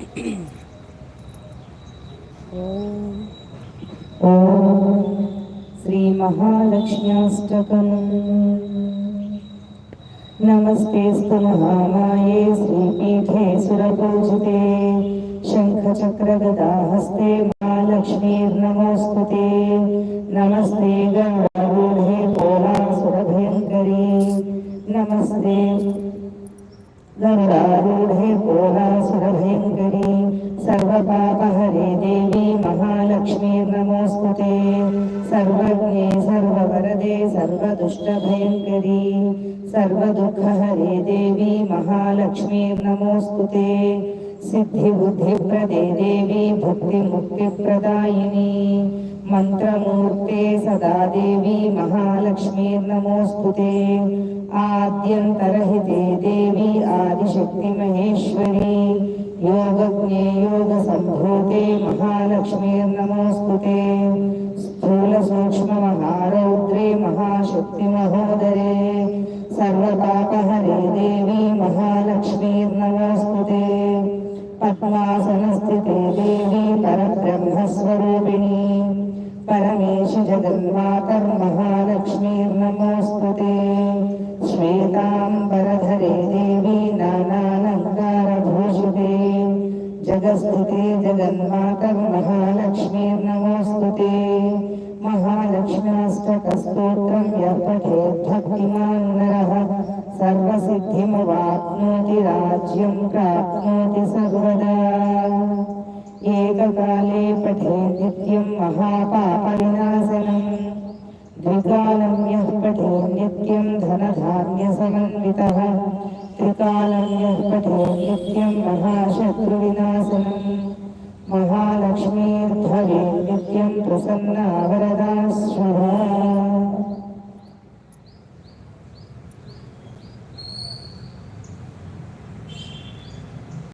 ॐ श्रीमहालक्ष्म्याष्टकम् नमस्ते महामाये श्रीपीठे सुरपूजिते शङ्खचक्रगदाहस्ते महालक्ष्मीर्नमोऽस्तु नमस्ते गङ्गारूढे कोलासुरभयङ्करी। नमस्ते गङ्गारूढे कोलासुरभयङ्करी महालक्ष्मीर्नमोऽस्तु ते। सर्वज्ञे, सर्ववरदे, सर्वदुष्टभयङ्करी। सर्वदुःखहरे देवी महालक्ष्मीर्नमोऽस्तु ते। सिद्धिबुद्धिप्रदे देवी, भुक्तिमुक्तिप्रदायिनी। मन्त्रमूर्ते सदा देवी महालक्ष्मीर्नमोऽस्तु ते। आद्यन्तरहिते देवी, आदिशक्तिमहेश्वरी। योगज्ञे योगसम्भूते महालक्ष्मीर्नमोऽस्तु ते। स्थूलसूक्ष्ममहारौद्रे महाशक्तिमहोदरे। सर्वपापहरे देवी महालक्ष्मीर्नमोऽस्तु ते। पद्मासनस्थिते देवी परब्रह्मस्वरूपिणी। परमेश जगन्मातर्महालक्ष्मीर्नमोऽस्तु जगस्थिते जगन्मातर्महालक्ष्मीर्नमोऽस्तु ते महालक्ष्म्याष्टकस्तोत्रं यः पठेत् भक्तिमान् नरः। सर्वसिद्धिमवाप्नोति राज्यं, प्राप्नोति सर्वदा। एककाले पठे नित्यं पठे नित्यं धनधान्यसमन्वितः महाशत्रुविनाशनम्। नित्यं प्रसन्ना वरदा